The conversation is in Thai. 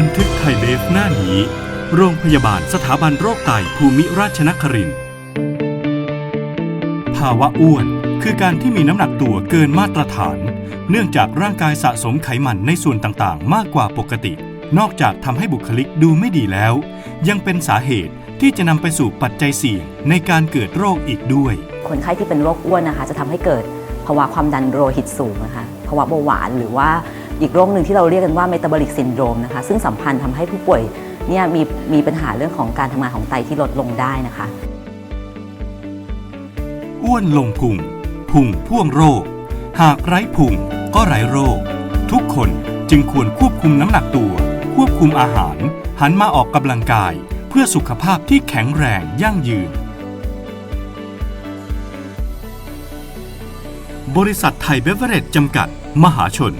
บันทึกไทยเบฟหน้านี้ โรงพยาบาลสถาบันโรคไตภูมิราชนครินภาวะอ้วนคือการที่มีน้ำหนักตัวเกินมาตรฐาน เนื่องจากร่างกายสะสมไขมันในส่วนต่างๆ มากกว่าปกติ นอกจากทำให้บุคลิกดูไม่ดีแล้ว ยังเป็นสาเหตุที่จะนำไปสู่ปัจจัยเสี่ยงในการเกิดโรคอีกด้วย คนไข้ที่เป็นโรคอ้วนนะคะจะทำให้เกิดภาวะความดันโลหิตสูงนะคะภาวะเบาหวานหรือว่า อีกโรคหนึ่งที่เราเรียกกันว่าเมตาบอลิกซินโดรมนะคะซึ่งสัมพันธ์ทำให้ผู้ป่วยเนี่ยมีมีปัญหาเรื่องของการทำงานของไตที่ลดลงได้นะคะ อ้วนลงพุงพุงพ่วงโรค หากไร้พุงก็ไร้โรค ทุกคนจึงควรควบคุมน้ำหนักตัว ควบคุมอาหาร หันมาออกกำลังกาย เพื่อสุขภาพที่แข็งแรงยั่งยืน บริษัทไทยเบเวอเรจจำกัด มหาชน